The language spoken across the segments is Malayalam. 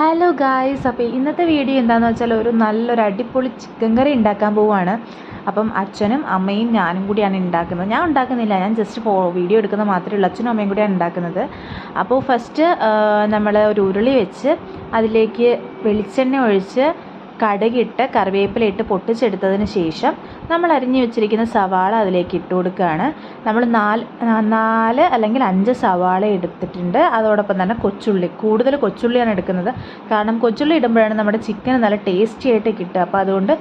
ഹലോ ഗായ്സ് അപ്പോൾ ഇന്നത്തെ വീഡിയോ എന്താണെന്ന് വെച്ചാൽ ഒരു നല്ലൊരു അടിപൊളി ചിക്കൻ കറി ഉണ്ടാക്കാൻ പോവുകയാണ് അപ്പം അച്ഛനും അമ്മയും ഞാനും കൂടിയാണ് ഉണ്ടാക്കുന്നത്. ഞാൻ ഉണ്ടാക്കുന്നില്ല. ഞാൻ ജസ്റ്റ് ഫോ വീഡിയോ എടുക്കുന്ന മാത്രമേ ഉള്ളൂ. അച്ഛനും അമ്മയും കൂടിയാണ് ഉണ്ടാക്കുന്നത്. അപ്പോൾ ഫസ്റ്റ് നമ്മൾ ഒരു ഉരുളി വെച്ച് അതിലേക്ക് വെളിച്ചെണ്ണ ഒഴിച്ച് കടുകിട്ട് കറിവേപ്പിലയിട്ട് പൊട്ടിച്ചെടുത്തതിന് ശേഷം നമ്മൾ അരിഞ്ഞു വെച്ചിരിക്കുന്ന സവാള അതിലേക്ക് ഇട്ട് കൊടുക്കുകയാണ്. നമ്മൾ നാല് നാല് അല്ലെങ്കിൽ അഞ്ച് സവാള എടുത്തിട്ടുണ്ട്. അതോടൊപ്പം തന്നെ കൊച്ചുള്ളി കൂടുതൽ കൊച്ചുള്ളിയാണ് എടുക്കുന്നത്. കാരണം കൊച്ചുള്ളി ഇടുമ്പോഴാണ് നമ്മുടെ ചിക്കൻ നല്ല ടേസ്റ്റി ആയിട്ട് കിട്ടുക. അപ്പോൾ അതുകൊണ്ട്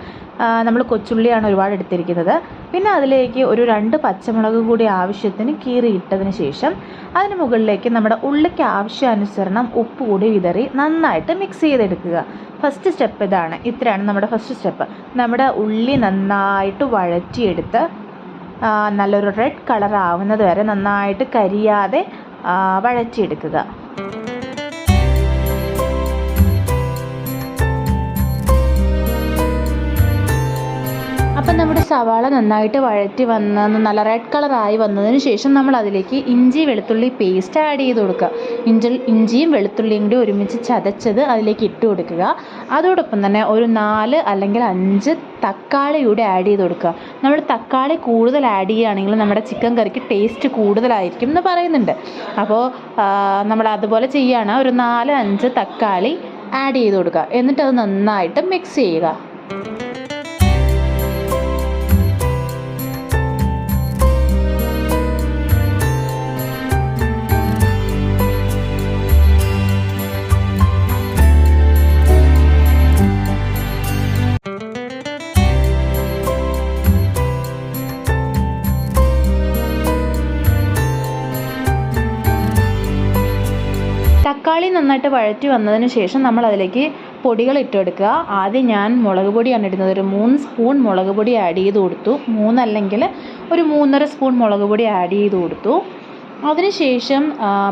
നമ്മൾ കൊച്ചുള്ളിയാണ് ഒരുപാട് എടുത്തിരിക്കുന്നത്. പിന്നെ അതിലേക്ക് ഒരു രണ്ട് പച്ചമുളക് കൂടി ആവശ്യത്തിന് കീറി ഇട്ടതിന് ശേഷം അതിന് മുകളിലേക്ക് നമ്മുടെ ഉള്ളിക്ക് ആവശ്യാനുസരണം ഉപ്പ് കൂടി വിതറി നന്നായിട്ട് മിക്സ് ചെയ്തെടുക്കുക. ഫസ്റ്റ് സ്റ്റെപ്പ് ഇതാണ്. ഇത്രയാണ് നമ്മുടെ ഫസ്റ്റ് സ്റ്റെപ്പ് നമ്മുടെ ഉള്ളി നന്നായിട്ട് വഴറ്റിയെടുത്ത് നല്ലൊരു റെഡ് കളർ ആവുന്നത് വരെ നന്നായിട്ട് കരിയാതെ വഴറ്റിയെടുക്കുക. സവാള നന്നായിട്ട് വഴറ്റി വന്ന് നല്ല റെഡ് കളറായി വന്നതിന് ശേഷം നമ്മൾ അതിലേക്ക് ഇഞ്ചി വെളുത്തുള്ളി പേസ്റ്റ് ആഡ് ചെയ്ത് കൊടുക്കുക. ഇഞ്ചി ഇഞ്ചിയും വെളുത്തുള്ളിയും കൂടി ഒരുമിച്ച് ചതച്ചത് അതിലേക്ക് ഇട്ട് കൊടുക്കുക. അതോടൊപ്പം തന്നെ ഒരു നാല് അല്ലെങ്കിൽ അഞ്ച് തക്കാളി കൂടി ആഡ് ചെയ്ത് കൊടുക്കുക. നമ്മൾ തക്കാളി കൂടുതൽ ആഡ് ചെയ്യുകയാണെങ്കിൽ നമ്മുടെ ചിക്കൻ കറിക്ക് ടേസ്റ്റ് കൂടുതലായിരിക്കും എന്ന് പറയുന്നുണ്ട്. അപ്പോൾ നമ്മൾ അതുപോലെ ചെയ്യുകയാണ്. ഒരു നാല് അഞ്ച് തക്കാളി ആഡ് ചെയ്ത് കൊടുക്കുക. എന്നിട്ട് അത് നന്നായിട്ട് മിക്സ് ചെയ്യുക. തക്കാളി നന്നായിട്ട് വഴറ്റി വന്നതിന് ശേഷം നമ്മൾ അതിലേക്ക് പൊടികൾ ഇട്ടെടുക്കുക. ആദ്യം ഞാൻ മുളക് പൊടിയാണ് ഇടുന്നത്. ഒരു മൂന്ന് സ്പൂൺ മുളക് പൊടി ആഡ് ചെയ്ത് കൊടുത്തു. മൂന്നല്ലെങ്കിൽ ഒരു മൂന്നര സ്പൂൺ മുളക് പൊടി ആഡ് ചെയ്ത് കൊടുത്തു. അതിനുശേഷം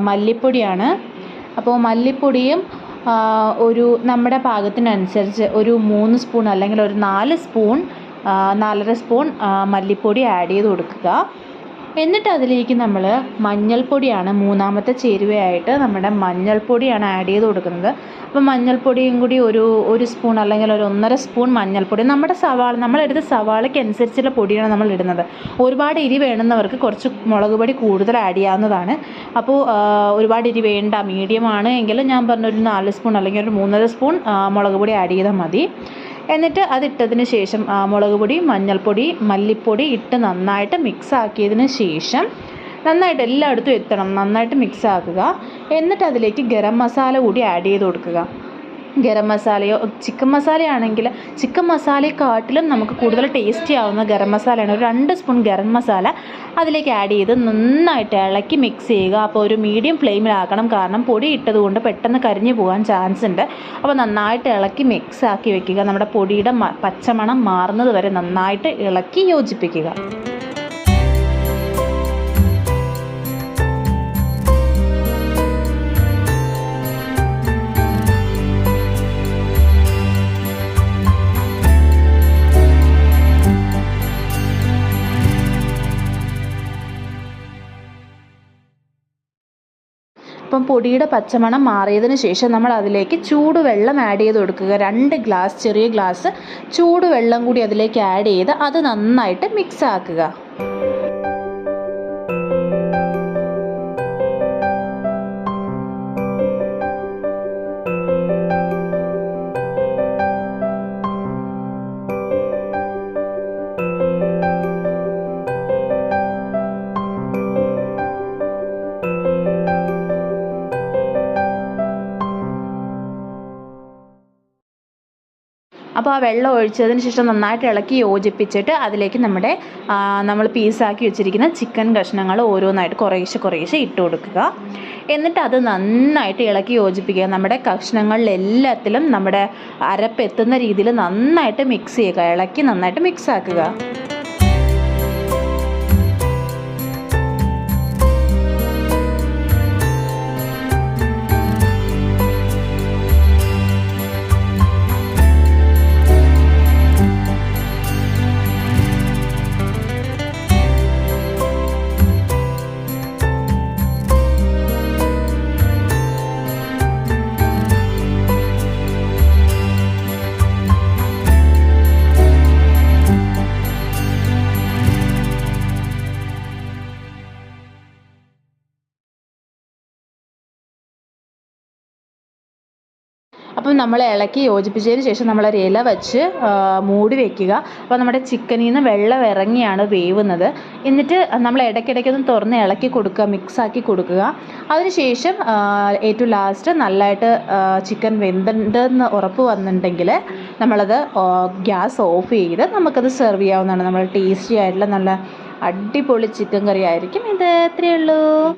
മല്ലിപ്പൊടിയാണ്. അപ്പോൾ മല്ലിപ്പൊടിയും ഒരു നമ്മുടെ പാകത്തിനനുസരിച്ച് ഒരു മൂന്ന് സ്പൂൺ അല്ലെങ്കിൽ ഒരു നാല് സ്പൂൺ നാലര സ്പൂൺ മല്ലിപ്പൊടി ആഡ് ചെയ്ത് കൊടുക്കുക. എന്നിട്ട് അതിലേക്ക് നമ്മൾ മഞ്ഞൾപ്പൊടിയാണ് മൂന്നാമത്തെ ചേരുവയായിട്ട് നമ്മുടെ മഞ്ഞൾപ്പൊടിയാണ് ആഡ് ചെയ്ത് കൊടുക്കുന്നത്. അപ്പോൾ മഞ്ഞൾപ്പൊടിയും കൂടി ഒരു ഒരു സ്പൂൺ അല്ലെങ്കിൽ ഒരു ഒന്നര സ്പൂൺ മഞ്ഞൾപ്പൊടി. നമ്മുടെ സവാള നമ്മളെടുത്ത സവാളയ്ക്ക് അനുസരിച്ചുള്ള പൊടിയാണ് നമ്മൾ ഇടുന്നത്. ഒരുപാട് ഇരി വേണമെന്നവർക്ക് കുറച്ച് മുളക് പൊടി കൂടുതൽ ആഡ് ചെയ്യാവുന്നതാണ്. അപ്പോൾ ഒരുപാട് ഇരി വേണ്ട മീഡിയമാണ് എങ്കിൽ ഞാൻ പറഞ്ഞൊരു നാല് സ്പൂൺ അല്ലെങ്കിൽ ഒരു മൂന്നര സ്പൂൺ മുളക് പൊടി ആഡ് ചെയ്താൽ മതി. എന്നിട്ട് അതിട്ടതിന് ശേഷം മുളക് പൊടി മഞ്ഞൾപ്പൊടി മല്ലിപ്പൊടി ഇട്ട് നന്നായിട്ട് മിക്സ് ആക്കിയതിന് ശേഷം നന്നായിട്ട് എല്ലായിടത്തും എത്തണം. നന്നായിട്ട് മിക്സ് ആക്കുക. എന്നിട്ട് അതിലേക്ക് ഗരം മസാല കൂടി ആഡ് ചെയ്ത് കൊടുക്കുക. ഗരം മസാലയോ ചിക്കൻ മസാലയാണെങ്കിൽ ചിക്കൻ മസാലയെക്കാട്ടിലും നമുക്ക് കൂടുതൽ ടേസ്റ്റി ആവുന്ന ഗരം മസാലയാണ്. ഒരു രണ്ട് സ്പൂൺ ഗരം മസാല അതിലേക്ക് ആഡ് ചെയ്ത് നന്നായിട്ട് ഇളക്കി മിക്സ് ചെയ്യുക. അപ്പോൾ ഒരു മീഡിയം ഫ്ലെയിമിലാക്കണം കാരണം പൊടി ഇട്ടതുകൊണ്ട് പെട്ടെന്ന് കരിഞ്ഞു പോകാൻ ചാൻസ് ഉണ്ട്. അപ്പോൾ നന്നായിട്ട് ഇളക്കി മിക്സ് ആക്കി വെക്കുക. നമ്മുടെ പൊടിയുടെ പച്ചമണം മാറുന്നത് വരെ നന്നായിട്ട് ഇളക്കി യോജിപ്പിക്കുക. അപ്പം പൊടിയുടെ പച്ചമണം മാറിയതിന് ശേഷം നമ്മൾ അതിലേക്ക് ചൂടുവെള്ളം ആഡ് ചെയ്ത് കൊടുക്കുക. രണ്ട് ഗ്ലാസ് ചെറിയ ഗ്ലാസ് ചൂടുവെള്ളം കൂടി അതിലേക്ക് ആഡ് ചെയ്ത് അത് നന്നായിട്ട് മിക്സ് ആക്കുക. അപ്പോൾ ആ വെള്ളം ഒഴിച്ചതിന് ശേഷം നന്നായിട്ട് ഇളക്കി യോജിപ്പിച്ചിട്ട് അതിലേക്ക് നമ്മുടെ നമ്മൾ പീസാക്കി വെച്ചിരിക്കുന്ന ചിക്കൻ കഷ്ണങ്ങൾ ഓരോന്നായിട്ട് കുറേശ്ശെ കുറേശ്ശെ ഇട്ട് കൊടുക്കുക. എന്നിട്ട് അത് നന്നായിട്ട് ഇളക്കി യോജിപ്പിക്കുക. നമ്മുടെ കഷ്ണങ്ങളിലെല്ലാത്തിലും നമ്മുടെ അരപ്പെത്തുന്ന രീതിയിൽ നന്നായിട്ട് മിക്സ് ചെയ്യുക. ഇളക്കി നന്നായിട്ട് മിക്സ് ആക്കുക. അപ്പം നമ്മൾ ഇളക്കി യോജിപ്പിച്ചതിന് ശേഷം നമ്മളൊരു ഇല വെച്ച് മൂടി വെക്കുക. അപ്പോൾ നമ്മുടെ ചിക്കനിൽ നിന്ന് വെള്ളം ഇറങ്ങിയാണ് വേവുന്നത്. എന്നിട്ട് നമ്മൾ ഇടയ്ക്കിടയ്ക്കൊന്ന് തുറന്ന് ഇളക്കി കൊടുക്കുക മിക്സാക്കി കൊടുക്കുക. അതിനുശേഷം ഏറ്റവും ലാസ്റ്റ് നല്ലതായിട്ട് ചിക്കൻ വെന്തിട്ടുണ്ടെന്ന് ഉറപ്പ് വന്നിട്ടുണ്ടെങ്കിൽ നമ്മളത് ഗ്യാസ് ഓഫ് ചെയ്ത് നമുക്കത് സെർവ് ചെയ്യാവുന്നതാണ്. നമ്മൾ ടേസ്റ്റി ആയിട്ടുള്ള നല്ല അടിപൊളി ചിക്കൻ കറി ആയിരിക്കും ഇത് ഇത്രയേ ഉള്ളൂ.